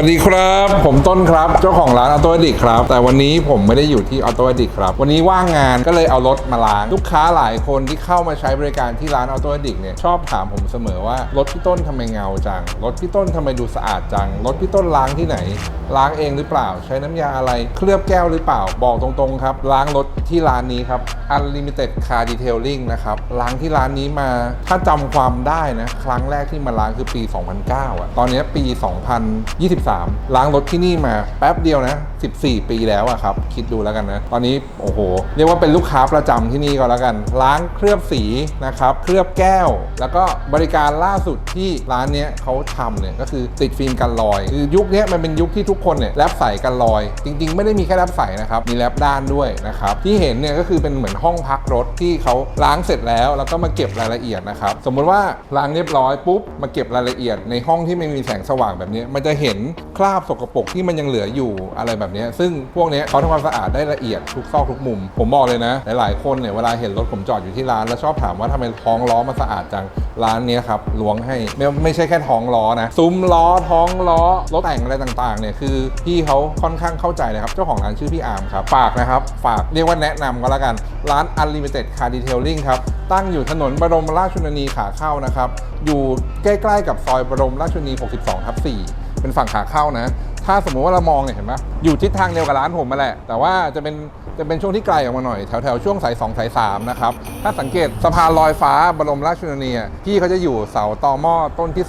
วัสดีครับ ต้นครับ เจ้าของร้านออโต d ดิกครับ แต่วันนี้ผมไม่ได้อยู่ที่ออโต d ดิกครับ วันนี้ว่างงานก็เลยเอารถมาล้าง ลูกค้าหลายคนที่เข้ามาใช้บริการที่ร้านออโต d ดิกเนี่ยชอบถามผมเสมอว่ารถพี่ต้นทำไมเงาจัง รถพี่ต้นทำไมดูสะอาดจัง รถพี่ต้นล้างที่ไหน ล้างเองหรือเปล่า ใช้น้ำยาอะไร เคลือบแก้วหรือเปล่า บอกตรงๆครับ ล้างรถที่ร้านนี้ครับ Unlimited Car Detailing นะครับ ล้างที่ร้านนี้มา ถ้าจำความได้นะ ครั้งแรกที่มาล้างคือปี 2009อะตอนนี้ปี 2023 ล้างรถที่นี่มาแป๊บเดียวนะ 14 ปีแล้วอะครับ คิดดูแล้วกันนะ ตอนนี้โอ้โห เรียกว่าเป็นลูกค้าประจำที่นี่ก็แล้วกัน ล้างเคลือบสีนะครับ เคลือบแก้ว แล้วก็บริการล่าสุดที่ร้านเนี้ยเขาทำเนี่ยก็คือติดฟิล์มกันรอย คือยุคนี้มันเป็นยุคที่ทุกคนเนี่ยแลบใส่กันรอย จริง ๆ ไม่ได้มีแค่แลบใส่นะครับ มีแลบด้านด้วยนะครับ ที่เห็นเนี่ยก็คือเป็นเหมือนห้องพักรถที่เขาล้างเสร็จแล้ว แล้วก็มาเก็บรายละเอียดนะครับ สมมุติว่าล้างเรียบร้อยปุ๊บ มาเก็บรายละเอียดในห้องที่ไม่มีแสงสว่างแบบนี้ มันจะเห็นคราบสกปรกที่ที่มันยังเหลืออยู่อะไรแบบนี้ซึ่งพวกนี้เขาทำความสะอาดได้ละเอียดทุกซอกทุกมุม ผมบอกเลยนะ หลายๆคนเนี่ยเวลาเห็นรถผมจอดอยู่ที่ร้าน แล้วชอบถามว่าทำไมท้องล้อมันสะอาดจังร้านนี้ครับล้วงให้ไม่ไม่ใช่แค่ท้องล้อนะซุ้มล้อท้องล้อรถแต่งอะไรต่างๆเนี่ยคือพี่เขาค่อนข้างเข้าใจนะครับ เจ้าของร้านชื่อพี่อาร์มครับฝากนะครับ ฝากเรียกว่าแนะนำก็แล้วกันร้าน Unlimited Car Detailing ครับตั้งอยู่ถนนบรมราชชนนีขาเข้านะครับ อยู่ใกล้ ๆ กับซอยบรมราชชนนี 62ทับ4เป็นฝั่งขาเข้านะ ถ้าสมมติว่าเรามองเนี่ยเห็นไหมอยู่ทิศทางเดียวกับร้านผมมาแหละ แต่ว่าจะเป็นจะเป็นช่วงที่ไกลออกมาหน่อยแถวแถวๆช่วงสาย2สาย3นะครับ ถ้าสังเกตสะพานลอยฟ้าบรมราชชนนีพี่เขาจะอยู่เสาตอหม้อต้นที่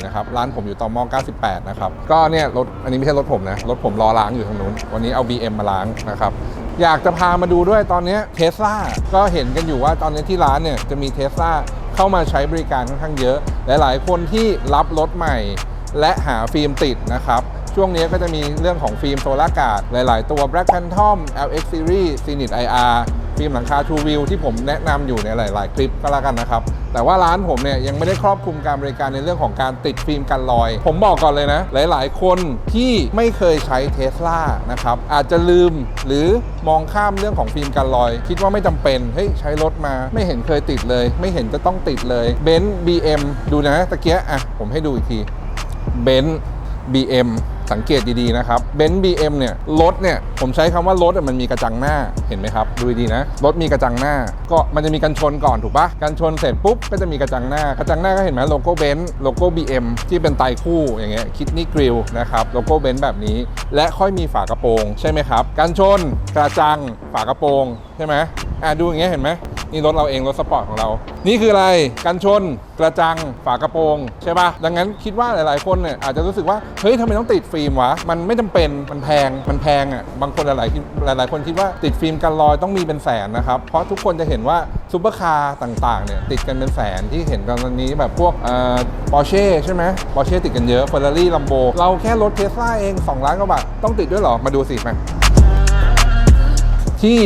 234 นะครับ ร้านผมอยู่ตอหม้อ98 นะครับ ก็เนี่ยรถอันนี้ไม่ใช่รถผมนะ รถผมรอล้างอยู่ทางนู้น วันนี้เอา BM มาล้างนะครับอยากจะพามาดูด้วยตอนนี้เทสลาก็เห็นกันอยู่ว่าตอนนี้ที่ร้านเนี่ยจะมีเทสลาเข้ามาใช้บริการค่อนข้างเยอะ หลาย ๆ คนที่รับรถใหม่ และหาฟิล์มติดนะครับ ช่วงนี้ก็จะมีเรื่องของฟิล์มโซลาร์การ์ดหลาย ๆ ตัว Black Phantom LX Series Zenith IR ฟิล์มหลังคา True View ที่ผมแนะนำอยู่ในหลาย ๆ คลิปก็แล้วกันนะครับ แต่ว่าร้านผมเนี่ยยังไม่ได้ครอบคลุมการบริการในเรื่องของการติดฟิล์มกันรอย ผมบอกก่อนเลยนะ หลาย ๆ คนที่ไม่เคยใช้เทสลานะครับ อาจจะลืมหรือมองข้ามเรื่องของฟิล์มกันรอย คิดว่าไม่จำเป็นเฮ้ยใช้รถมา ไม่เห็นเคยติดเลย ไม่เห็นจะต้องติดเลยเบนซ์ BM ดูนะตะเกียอะผมให้ดูอีกทีเบนซ์ BM สังเกตดีๆนะครับเบนซ์ BM เนี่ยรถเนี่ยผมใช้คำว่ารถมันมีกระจังหน้าเห็นไหมครับ ดูดีนะรถมีกระจังหน้า ก็มันจะมีกันชนก่อนถูกปะกันชนเสร็จปุ๊บก็จะมีกระจังหน้ากระจังหน้าก็เห็นไหมโลโก้เบนซ์โลโก้ BM ที่เป็นไตคู่อย่างเงี้ยคิดนี่กริลนะครับโลโก้เบนซ์แบบนี้ และค่อยมีฝากระโปรง ใช่ไหมครับกันชนกระจังฝากระโปรงใช่ไหมอะดูอย่างเงี้ยเห็นไหม นี่รถเราเองรถสปอร์ตของเรา นี่คืออะไรกันชนกระจังฝากระโปรงใช่ปะดังนั้นคิดว่าหลายๆคนเนี่ยอาจจะรู้สึกว่าเฮ้ยทำไมต้องติดฟิล์มวะมันไม่จำเป็นมันแพงมันแพงอะบางคนหลายๆหลายๆคนคิดว่าติดฟิล์มกันรอยต้องมีเป็นแสนนะครับเพราะทุกคนจะเห็นว่าซูเปอร์คาร์ต่างๆเนี่ยติดกันเป็นแสนที่เห็นตอนนี้แบบพวกเอ่อปอร์เช่ใช่ไหมปอร์เช่ติดกันเยอะเฟอร์รารี่ลัมโบเราแค่รถเทสลาเอง 2 ล้านกว่าบาทต้องติดด้วยหรอ มาดูสิมาที่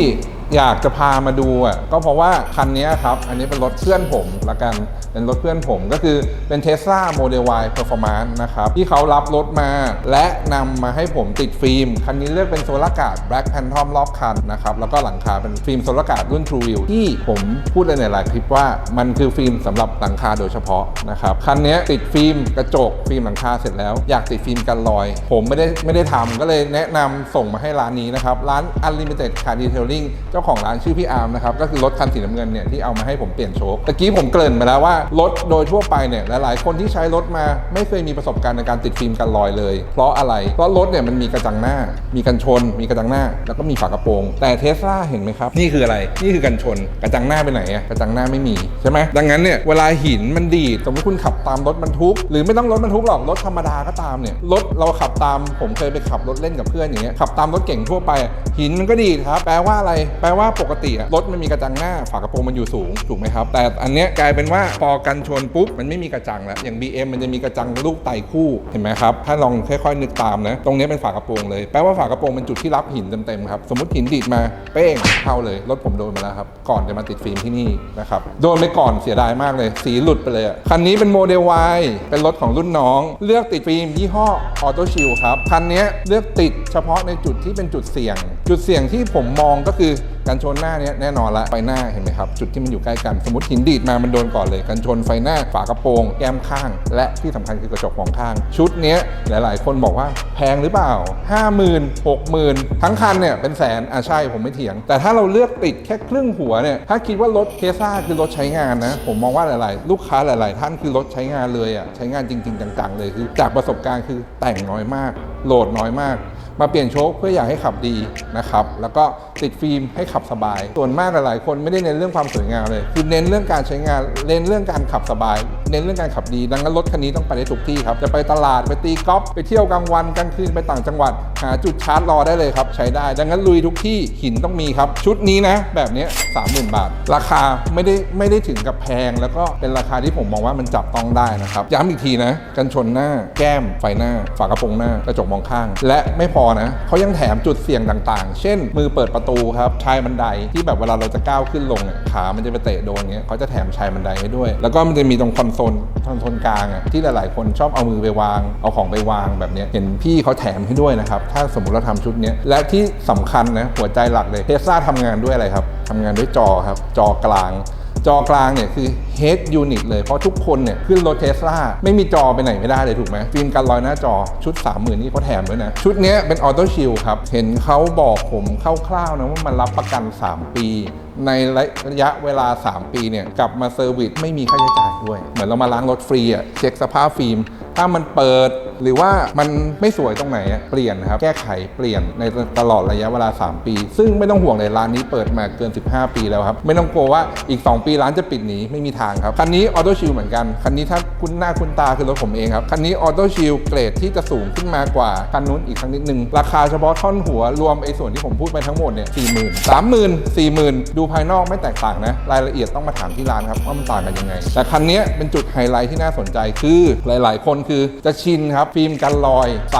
อยากจะพามาดูอะก็เพราะว่าคันนี้ครับ อันนี้เป็นรถเพื่อนผมละกัน เป็นรถเพื่อนผมก็คือเป็น Tesla Model Y Performance นะครับ ที่เขารับรถมา และนำมาให้ผมติดฟิล์ม คันนี้เลือกเป็นโซลาการ์ด Black Phantom รอบคันนะครับ แล้วก็หลังคาเป็นฟิล์มโซลากาดรุ่น True View ที่ผมพูดในหลายคลิปว่ามันคือฟิล์มสำหรับหลังคาโดยเฉพาะนะครับคันนี้ติดฟิล์มกระจกฟิล์มหลังคาเสร็จแล้ว อยากติดฟิล์มกันรอย ผมไม่ได้ไม่ได้ทำก็เลยแนะนำส่งมาให้ร้านนี้นะครับร้าน Unlimited Car Detailing เจ้าของร้านชื่อพี่อาร์มนะครับก็คือรถคันสีน้ำเงินเนี่ยที่เอามาให้ผมเปลี่ยนโชคตะกี้ผมเกริ่นไปแล้วว่ารถโดยทั่วไปเนี่ยหลาย ๆ คนที่ใช้รถมาไม่เคยมีประสบการณ์ในการติดฟิล์มกันรอยเลย เพราะอะไร เพราะรถเนี่ยมันมีกระจังหน้า มีกันชน มีกระจังหน้า แล้วก็มีฝากระโปรง แต่เทสลาเห็นไหมครับ นี่คืออะไร นี่คือกันชน กระจังหน้าไปไหนอะกระจังหน้าไม่มีใช่ไหมดังนั้นเนี่ยเวลาหินมันดีดสมมติคุณขับตามรถบรรทุก หรือไม่ต้องรถบรรทุกหรอกรถธรรมดาก็ตามเนี่ยรถเราขับตามผมเคยไปขับรถเล่นกับเพื่อนอย่างเงี้ยขับตามรถเก่งทั่วไป หินมันก็ดีดครับแปลว่าอะไร แปลว่าปกติอะรถมันมีกระจังหน้าฝากระโปรงมันอยู่สูงถูกไหมครับแต่อันเนี้ยกลายเป็นว่าพอกันชนปุ๊บมันไม่มีกระจังแล้วอย่าง BM มันจะมีกระจังลูกไต่คู่เห็นไหมครับถ้าลองค่อยๆนึกตามนะตรงนี้เป็นฝากระโปรงเลยแปลว่าฝากระโปรงเป็นจุดที่รับหินเต็มๆครับสมมติหินดีดมาเป้งเข้าเลยรถผมโดนมาแล้วครับก่อนจะมาติดฟิล์มที่นี่นะครับโดนไปก่อนเสียดายมากเลย สีหลุดไปเลยคันนี้เป็นโมเดล Y เป็นรถของรุ่นน้อง เลือกติดฟิล์มยี่ห้อออโตชิลครับคันนี้เลือกติดเฉพาะในจุดที่เป็นจุดเสี่ยงจุดเสี่ยงที่ผมมองก็คือการชนหน้าเนี้ยแน่นอนละไปหน้าเห็นไหมครับ จุดที่มันอยู่ใกล้กันสมมติหินดีดมามันโดนก่อนเลยกันชนไฟหน้าฝากระโปรงแก้มข้าง และที่สำคัญคือกระจกมองข้าง ชุดเนี้ยหลาย ๆ คนบอกว่าแพงหรือเปล่า 50,000 60,000 ทั้งคันเนี่ยเป็นแสนอะใช่ผมไม่เถียง แต่ถ้าเราเลือกติดแค่ครึ่งหัวเนี่ยถ้าคิดว่ารถเทสลาคือรถใช้งานนะ ผมมองว่าหลาย ๆ ลูกค้าหลาย ๆ ท่านคือรถใช้งานเลยอะใช้งานจริง ๆ จัง ๆ เลยคือจากประสบการณ์คือแต่งน้อยมากโหลดน้อยมาก มาเปลี่ยนโชคเพื่ออยากให้ขับดีนะครับแล้วก็ติดฟิล์มให้ขับสบาย ส่วนมากหลายๆคนไม่ได้เน้นเรื่องความสวยงามเลย คือเน้นเรื่องการใช้งานเน้นเรื่องการขับสบาย เน้นเรื่องการขับดี ดังนั้นรถคันนี้ต้องไปได้ทุกที่ครับจะไปตลาดไปตีกอล์ฟไปเที่ยวกลางวันกลางคืนไปต่างจังหวัด หาจุดชาร์จรอได้เลยครับใช้ได้ ดังนั้นลุยทุกที่หินต้องมีครับ ชุดนี้นะแบบนี้ย30,000บาท ราคาไม่ได้ไม่ได้ถึงกับแพง แล้วก็เป็นราคาที่ผมมองว่ามันจับต้องได้นะครับย้ำอีกทีนะกันชนหน้า แก้มไฟหน้า ฝากระโปรงหน้ากระจกมองข้าง และไม่พอนะเขายังแถมจุดเสี่ยงต่างๆ เช่น มือเปิดประตูครับชายบันไดที่แบบเวลาเราจะก้าวขึ้นลงเนี่ยขา มันจะไปเตะโดนเงี้ยเขาจะแถมชายบันไดให้ด้วย แล้วก็มันจะมีตรงคอนโซลคอนโซลกลางอะที่หลายๆ คนชอบเอามือไปวาง เอาของไปวางแบบนี้เห็นพี่เขาแถมให้ด้วยนะครับถ้าสมมติเราทำชุดนี้และที่สำคัญนะหัวใจหลักเลยเทสลาทำงานด้วยอะไรครับทำงานด้วยจอครับจอกลาง จอกลางเนี่ยคือ head unit เลย เพราะทุกคนเนี่ยขึ้นรถเทสลาไม่มีจอไปไหนไม่ได้เลยถูกไหมฟิล์มกันรอยหน้าจอชุด 30,000นี่เขาแถมด้วยนะ ชุดนี้เป็นออโต้ชิลครับ เห็นเขาบอกผมคร่าวๆนะว่ามันรับประกัน 3 ปีในระยะเวลา 3 ปีเนี่ยกลับมาเซอร์วิสไม่มีค่าใช้จ่ายด้วย เหมือนเรามาล้างรถฟรีอะเช็คสภาพฟิล์ม ถ้ามันเปิด หรือว่ามันไม่สวยตรงไหนเปลี่ยนนะครับแก้ไขเปลี่ยนในตลอดระยะเวลา 3 ปี ซึ่งไม่ต้องห่วงเลยร้านนี้เปิดมาเกิน 15 ปีแล้วครับ ไม่ต้องกลัวว่าอีก 2 ปีร้านจะปิดหนีไม่มีทางครับคันนี้ออโต้ชิลเหมือนกันคันนี้ถ้าคุณหน้าคุณตาคือรถผมเองครับคันนี้ออโต้ชิลเกรดที่จะสูงขึ้นมากว่าคันนู้นอีกคันนิดนึงราคาเฉพาะท่อนหัวรวมไอ้ส่วนที่ผมพูดไปทั้งหมดเนี่ยสี่หมื่นสามหมื่นสี่หมื่นดูภายนอกไม่แตกต่างนะรายละเอียดต้องมาถามที่ร้านครับว่ามันต่างกันยังไง แต่คันนี้เป็นจุดไฮไลท์ที่น่าสนใจคือหลาย ๆ คนคือจะชินครับฟิล์มกันรอยใส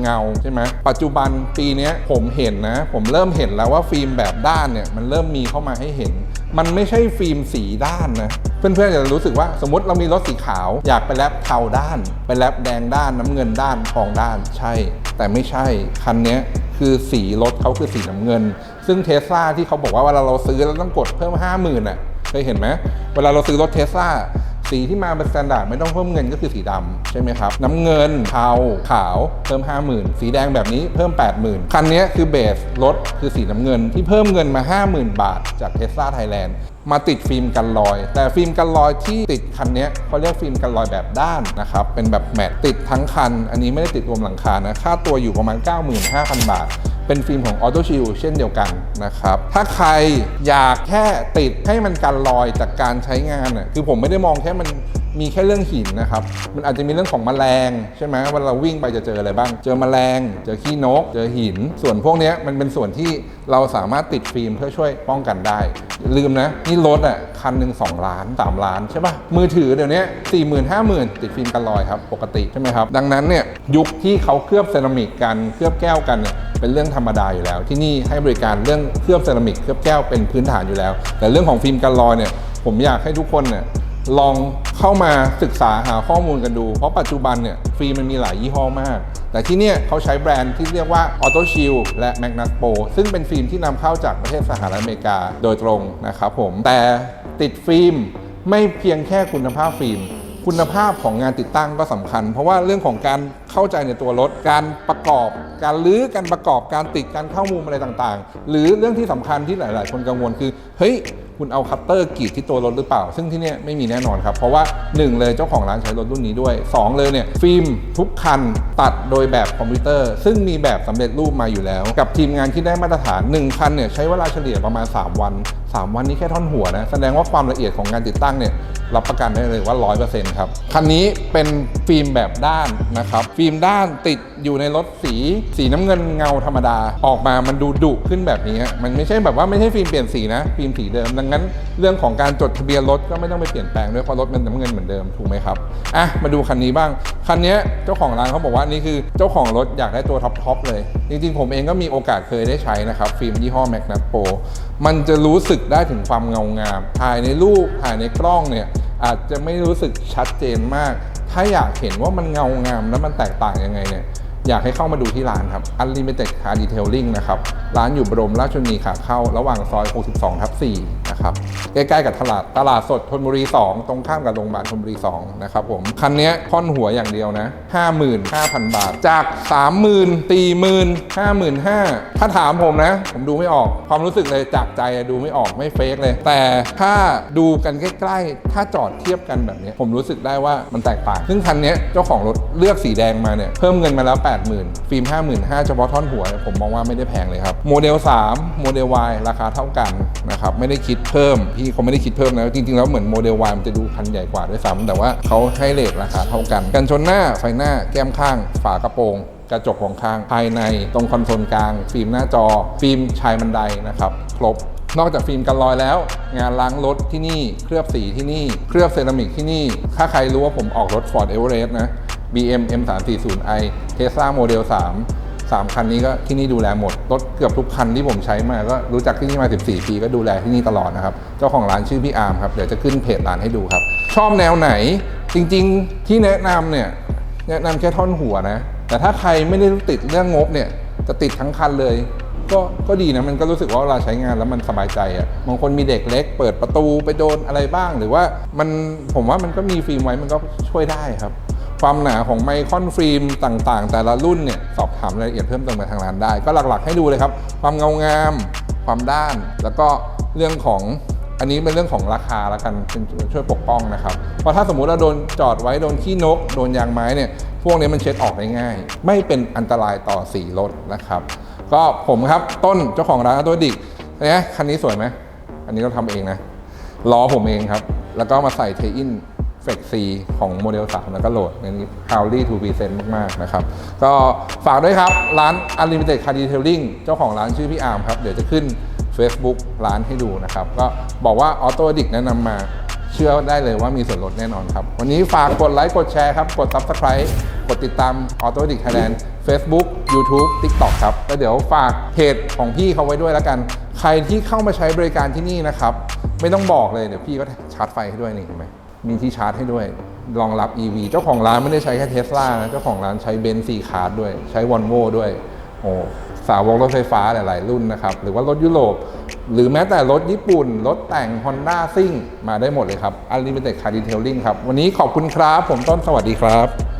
เงาใช่ไหมปัจจุบันปีนี้ผมเห็นนะ ผมเริ่มเห็นแล้วว่าฟิล์มแบบด้านเนี่ยมันเริ่มมีเข้ามาให้เห็น มันไม่ใช่ฟิล์มสีด้านนะเพื่อนๆจะรู้สึกว่าสมมติเรามีรถสีขาว อยากไปแลบเทาด้าน ไปแลบแดงด้านน้ำเงินด้านทองด้านใช่ แต่ไม่ใช่คันนี้คือสีรถเขาคือสีน้ำเงิน ซึ่งเทสลาที่เขาบอกว่าเวลาเราซื้อเราต้องกดเพิ่ม 5 0,000อะเคยเห็นไหมเวลาเราซื้อรถเทสลา สีที่มาเป็นสแตนดาร์ดไม่ต้องเพิ่มเงินก็คือสีดำใช่ไหมครับ น้ำเงินเทาขาวเพิ่ม 50,000 สีแดงแบบนี้เพิ่ม 80,000 คันนี้คือเบสรถคือสีน้ำเงินที่เพิ่มเงินมา 50,000 บาทจากเทสลาไทยแลนด์มาติดฟิล์มกันรอย แต่ฟิล์มกันรอยที่ติดคันนี้เขาเรียกฟิล์มกันรอยแบบด้านนะครับ เป็นแบบแมตติดทั้งคัน อันนี้ไม่ได้ติดรวมหลังคานะ ค่าตัวอยู่ประมาณ 95,000 บาท เป็นฟิล์มของ Auto Shield เช่นเดียวกันนะครับ ถ้าใครอยากแค่ติดให้มันกันรอยจากการใช้งานน่ะคือผมไม่ได้มองแค่มัน มีแค่เรื่องหินนะครับ มันอาจจะมีเรื่องของแมลงใช่ไหมวลาเราวิ่งไปจะเจออะไรบ้าง เจอแมลง เจอขี้นก เจอหิน ส่วนพวกนี้มันเป็นส่วนที่เราสามารถติดฟิล์มเพื่อช่วยป้องกันได้ ลืมนะ นี่รถอะคันหนึ่ง2 ล้าน 3 ล้านใช่ปะมือถือเดี๋ยวนี้4 0 0 0 0 5 0,000ติดฟิล์มกันรอยครับ ปกติใช่ไหมครับ ดังนั้นเนี่ยยุคที่เขาเคลือบเซรามิกกันเคลือบแก้วกันเนี่ยเป็นเรื่องธรรมดาอยู่แล้ว ที่นี่ให้บริการเรื่องเคลือบเซรามิกเคลือบแก้วเป็นพื้นฐานอยู่แล้ว แต่เรื่องของฟิล์มกันรอยเนี่ยผมอยากให้ทุกคนเนี่ยลอง เข้ามาศึกษาหาข้อมูลกันดู เพราะปัจจุบันเนี่ยฟิล์มมันมีหลายยี่ห้อมาก แต่ที่เนี่ยเขาใช้แบรนด์ที่เรียกว่า Auto Shield และ Magnus Pro ซึ่งเป็นฟิล์มที่นำเข้าจากประเทศสหรัฐอเมริกาโดยตรงนะครับผมแต่ติดฟิล์มไม่เพียงแค่คุณภาพฟิล์มคุณภาพของงานติดตั้งก็สำคัญ เพราะว่าเรื่องของการเข้าใจในตัวรถ การประกอบ การลื้อการประกอบการติดการเข้ามุมอะไรต่างๆ หรือเรื่องที่สำคัญที่หลาย ๆ คนกังวลคือเฮ้ย คุณเอาคัตเตอร์กรีดที่ตัวรถหรือเปล่า ซึ่งที่เนี่ยไม่มีแน่นอนครับ เพราะว่า 1 เลยเจ้าของร้านใช้รถรุ่นนี้ด้วย 2 เลยเนี่ยฟิล์มทุกคันตัดโดยแบบคอมพิวเตอร์ ซึ่งมีแบบสำเร็จรูปมาอยู่แล้ว กับทีมงานที่ได้มาตรฐาน 1 คันเนี่ยใช้เวลาเฉลี่ยประมาณ 3 วัน 3 วันนี้แค่ท่อนหัวนะ แสดงว่าความละเอียดของงานติดตั้งเนี่ยรับประกันได้เลยว่า 100%ครับ คันนี้เป็นฟิล์มแบบด้านนะครับ ฟิล์มด้านติดอยู่ในรถสีสีน้ำเงินเงาธรรมดา ออกมามันดูดุขึ้นแบบนี้ มันไม่ใช่แบบว่าไม่ใช่ฟิล์มเปลี่ยนสีนะ ฟิล์มสีเดิม ดังนั้น เรื่องของการจดทะเบียนรถก็ไม่ต้องไปเปลี่ยนแปลงด้วยเพราะรถมันน้ำเงินเหมือนเดิมถูกไหมครับ อะ มาดูคันนี้บ้าง คันนี้เจ้าของร้านเขาบอกว่านี่คือเจ้าของรถอยากได้ตัวท็อปๆเลย จริงๆ ผมเองก็มีโอกาสเคยได้ใช้นะครับ ฟิล์มยี่ห้อ Magnus Pro มันจะรู้สึกได้ถึงความเงางามถ่ายในรูปถ่ายในกล้องเนี่ยอาจจะไม่รู้สึกชัดเจนมาก ถ้าอยากเห็นว่ามันเงางามแล้วมันแตกต่างยังไงเนี่ยอยากให้เข้ามาดูที่ร้านครับ Unlimited Car Detailing นะครับ ร้านอยู่บรมราชชนีขาเข้า ระหว่างซอย 62ทับ4 นะครับใกล้ๆกับตลาดตลาดสดธนบุรี 2 ตรงข้ามกับโรงพยาบาลธนบุรี2นะครับผมคันนี้ค่อนหัวอย่างเดียวนะ55,000 บาท จาก 30,000 40,000 55,000 ถ้าถามผมนะ ผมดูไม่ออกความรู้สึกเลยจากใจดูไม่ออกไม่เฟกเลย แต่ถ้าดูกันใกล้ๆ ถ้าจอดเทียบกันแบบนี้ ผมรู้สึกได้ว่ามันแตกต่าง ซึ่งคันนี้เจ้าของรถเลือกสีแดงมาเนี่ยเพิ่มเงินมาแล้ว 80,000 ฟิล์ม 55,000 เฉพาะท่อนหัว ผมมองว่าไม่ได้แพงเลยครับโมเดล 3 โมเดล Y ราคาเท่ากันนะครับไม่ได้คิดเพิ่มพี่เขาไม่ได้คิดเพิ่มนะจริงๆแล้วเหมือนโมเดล Y มันจะดูคันใหญ่กว่าด้วยซ้ำแต่ว่าเขาให้เลทราคาเท่ากัน กันชนหน้าไฟหน้าแก้มข้าง ฝากระโปรงกระจกของข้างภายในตรงคอนโซลกลาง ฟิล์มหน้าจอ ฟิล์มชายบันไดนะครับ ครบ นอกจากฟิล์มกันรอยแล้ว งานล้างรถที่นี่ เคลือบสีที่นี่ เคลือบเซรามิกที่นี่ ถ้าใครรู้ว่าผมออกรถ Ford Everest นะ BM M340i Tesla Model 3 3 คันนี้ก็ที่นี่ดูแลหมด รถเกือบทุกคันที่ผมใช้มาก็รู้จักที่นี่มา 14 ปีก็ดูแลที่นี่ตลอดนะครับ เจ้าของร้านชื่อพี่อาร์มครับ เดี๋ยวจะขึ้นเพจร้านให้ดูครับ ชอบแนวไหน จริงๆ ที่แนะนำเนี่ยแนะนำแค่ท่อนหัวนะ แต่ถ้าใครไม่ได้ติดเรื่องงบเนี่ยจะติดทั้งคันเลย ก็ก็ดีนะมันก็รู้สึกว่าเวลาใช้งานแล้วมันสบายใจอะ่ะบางคนมีเด็กเล็ก เปิดประตูไปโดนอะไรบ้าง หรือว่ามันผมว่ามันก็มีฟิล์มไว้มันก็ช่วยได้ครับ ความหนาของไมคอนฟิล์มต่างๆ แต่ละรุ่นเนี่ยสอบถามรายละเอียดเพิ่มเติมมาทางร้านได้ ก็หลักๆให้ดูเลยครับ ความเงางาม ความด้าน แล้วก็เรื่องของอันนี้เป็นเรื่องของราคาแล้วกันเป็นช่วยปกป้องนะครับ เพราะถ้าสมมุติเราโดนจอดไว้โดนขี้นก โดนยางไม้เนี่ยพวกนี้มันเช็ดออกได้ง่าย ไม่เป็นอันตรายต่อสีรถนะครับ ก็ผมครับต้นเจ้าของร้านตัวดิกเนี่ยคันนี้สวยไหมอันนี้เราทำเองนะล้อผมเองครับ แล้วก็มาใส่เทอิน เฟกซีของโมเดล 3 แล้วก็โหลดในนี้ h o w l y to p r e s e n t มาก ๆ นะครับ ก็ฝากด้วยครับ ร้าน Unlimited Car Detailing เจ้าของร้านชื่อพี่อาร์มครับ เดี๋ยวจะขึ้น Facebook ร้านให้ดูนะครับ ก็บอกว่า Auto Addict แนะนำมาเชื่อได้เลยว่ามีส่วนลดแน่นอนครับ วันนี้ฝากกดไลค์กดแชร์ครับ กด Subscribe กดติดตาม Auto Addict Thailand Facebook YouTube TikTok ครับ แล้วเดี๋ยวฝากเพจของพี่เขาไว้ด้วยแล้วกัน ใครที่เข้ามาใช้บริการที่นี่นะครับ ไม่ต้องบอกเลยเดี๋ยวพี่ก็ชาร์จไฟให้ด้วยนี่เห็นไหม มีที่ชาร์จให้ด้วย รองรับ EV เจ้าของร้านไม่ได้ใช้แค่เทสลานะ เจ้าของร้านใช้เบนซ์ซีคาร์ดด้วย ใช้วอลโวด้วย โอ้ สาวกรถไฟฟ้าหลาย ๆ รุ่นนะครับ หรือว่ารถยุโรป หรือแม้แต่รถญี่ปุ่น รถแต่ง Honda ซิ่งมาได้หมดเลยครับ Unlimited Car Detailing ครับ วันนี้ขอบคุณครับ ผมต้นสวัสดีครับ